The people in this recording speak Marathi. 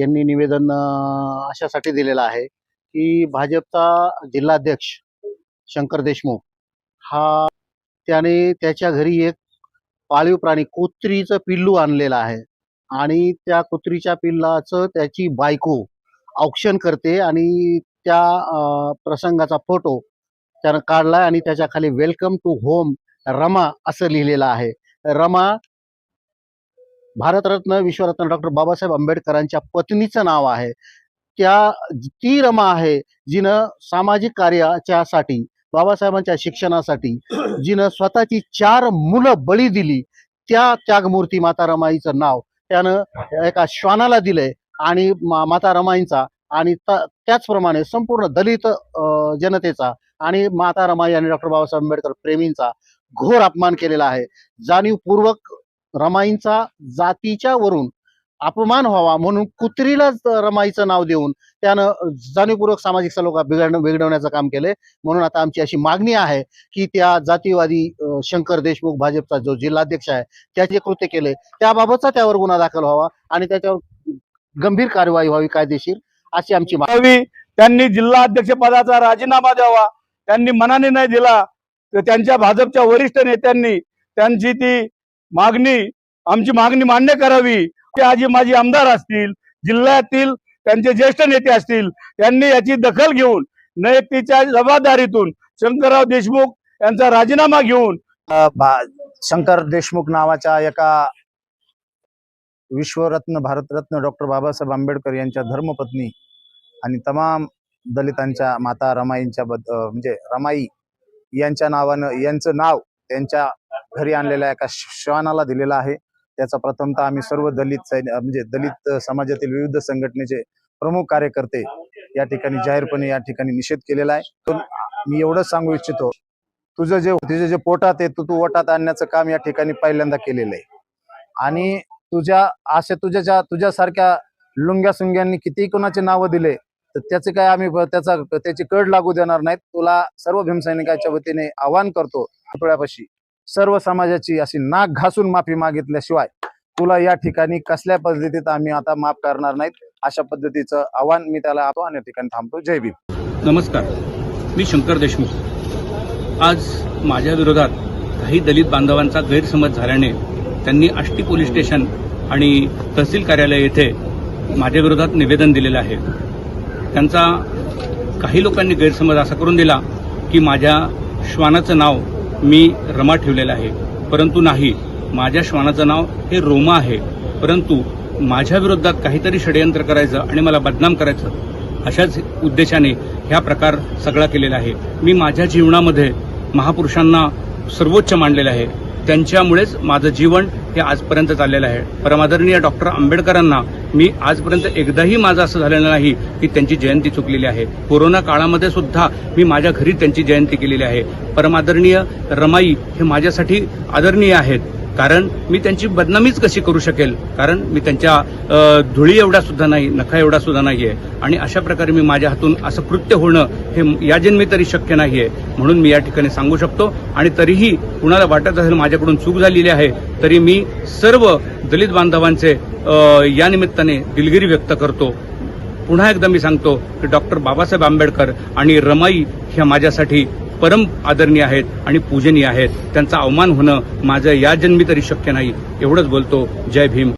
यांनी निवेदन अशासाठी दिलेलं आहे की भाजपचा जिल्हाध्यक्ष शंकर देशमुख हा त्याने त्याच्या घरी एक पाळीव प्राणी कुत्रीचं पिल्लू आणलेलं आहे. आणि त्या कुत्रीच्या पिल्लाचं त्याची बायको औक्षण करते आणि त्या प्रसंगाचा फोटो त्यानं काढलाय आणि त्याच्याखाली वेलकम टू होम रमा असं लिहिलेलं आहे. रमा भारतरत्न विश्वरत्न डॉक्टर बाबासाहेब आंबेडकरांच्या पत्नीचं नाव आहे. त्या ती रमा आहे जिनं सामाजिक कार्याच्यासाठी बाबासाहेबांच्या शिक्षणासाठी जिनं स्वतःची चार मुलं बळी दिली त्या त्यागमूर्ती माता रमाईचं नाव त्यानं एका श्वानाला दिलंय आणि माता रमाईंचा आणि त्याचप्रमाणे संपूर्ण दलित जनतेचा आणि माता रमाई आणि डॉक्टर बाबासाहेब आंबेडकर प्रेमींचा घोर अपमान केलेला आहे. जाणीवपूर्वक रमाईंचा जातीच्या वरून अपमान व्हावा म्हणून कुत्रीलाच रमाईचं नाव देऊन त्यानं जाणीवपूर्वक सामाजिक सलोखा बिघडणं बिघडवण्याचं काम केलंय. म्हणून आता आमची अशी मागणी आहे की त्या जातीवादी शंकर देशमुख भाजपचा जो जिल्हाध्यक्ष आहे त्याचे कृत्य केले. त्याबाबतचा त्यावर गुन्हा दाखल व्हावा आणि त्याच्यावर गंभीर कारवाई व्हावी कायदेशीर अशी आमची मागणी त्यांनी जिल्हा अध्यक्ष पदाचा राजीनामा द्यावा. त्यांनी मनाने नाही दिला. तर त्यांच्या भाजपच्या वरिष्ठ नेत्यांनी त्यांची ती मागणी आमची मागणी मान्य करावी. ते आजी माझी आमदार असतील जिल्ह्यातील त्यांचे ज्येष्ठ नेते असतील त्यांनी याची दखल घेऊन नैतिकच्या जबाबदारीतून शंकरराव देशमुख यांचा राजीनामा घेऊन शंकर देशमुख नावाच्या एका विश्वरत्न भारतरत्न डॉक्टर बाबासाहेब आंबेडकर यांच्या धर्मपत्नी आणि तमाम दलितांच्या माता रमाईंच्या बद्द म्हणजे रमाई यांच्या नावानं यांचं नाव त्यांच्या घरी आणलेल्या एका श्वानाला दिलेला आहे. त्याचा प्रथमतः आम्ही सर्व दलित सैनिक म्हणजे दलित समाजातील विविध संघटनेचे प्रमुख कार्यकर्ते या ठिकाणी जाहीरपणे या ठिकाणी निषेध केलेला आहे. मी एवढंच सांगू इच्छितो तुझं जे तुझे जे पोटात आहे तू तू ओटात आणण्याचं काम या ठिकाणी पहिल्यांदा केलेलं आहे. आणि तुझ्या अशा तुझ्या ज्या तुझ्यासारख्या लुंग्या सुंग्यांनी कितीही कोणाचे नावं दिले तर त्याचे काय आम्ही त्याचा त्याची कड लागू देणार नाहीत. तुला सर्व भीमसैनिकाच्या वतीने आवाहन करतो. पुळ्यापाशी सर्व समाजाची अशी नाक घासून माफी मागितल्याशिवाय तुला या ठिकाणी कसल्या पद्धतीत आम्ही आता माफ करणार नाहीत अशा पद्धतीचं आव्हान मी त्याला आतो आणि या ठिकाणी थांबतो. जय भीम. नमस्कार. मी शंकर देशमुख. आज माझ्या विरोधात काही दलित बांधवांचा गैरसमज झाल्याने त्यांनी आष्टी पोलीस स्टेशन आणि तहसील कार्यालय येथे माझ्या विरोधात निवेदन दिलेलं आहे. त्यांचा काही लोकांनी गैरसमज असा करून दिला की माझ्या श्वानाचं नाव मी रमा ठेवलेला आहे. परंतु नाही माझ्या श्वानाचं नाव हे रोमा आहे. परंतु माझ्या विरोधात काहीतरी षडयंत्र करायचं आणि मला बदनाम करायचं अशाच उद्देशाने ह्या प्रकार सगळा केलेला आहे. मी माझ्या जीवनामध्ये महापुरुषांना सर्वोच्च मानलेलं आहे. त्यांच्यामुळेच माझं जीवन हे आजपर्यंत चाललेलं आहे. परमादरणीय डॉक्टर आंबेडकरांना मी आजपर्यंत एकदाही माझं असं झालेलं नाही की त्यांची जयंती चुकलेली आहे. कोरोना काळामध्ये सुद्धा मी माझ्या घरी त्यांची जयंती केलेली आहे. परमादरणीय रमाई हे माझ्यासाठी आदरणीय आहेत. कारण मी त्यांची बदनामीच कशी करू शकेल? कारण मी त्यांच्या धुळी एवढा सुद्धा नाही नखा एवढा सुद्धा नाही आहे आणि अशा प्रकारे मी माझ्या हातून असं कृत्य होणं हे या जन्मी तरी शक्य नाही आहे म्हणून मी या ठिकाणी सांगू शकतो. आणि तरीही कुणाला वाटत असेल माझ्याकडून चूक झालेली आहे तरी मी सर्व दलित बांधवांचे या निमित्ताने दिलगिरी व्यक्त करतो. पुन्हा एकदा मी सांगतो की डॉक्टर बाबासाहेब आंबेडकर आणि रमाई ह्या माझ्यासाठी परम आदरणीय आहेत आणि पूजनीय आहेत. त्यांचा अवमान होणं माझं या जन्मी तरी शक्य नाही. एवढंच बोलतो. जय भीम.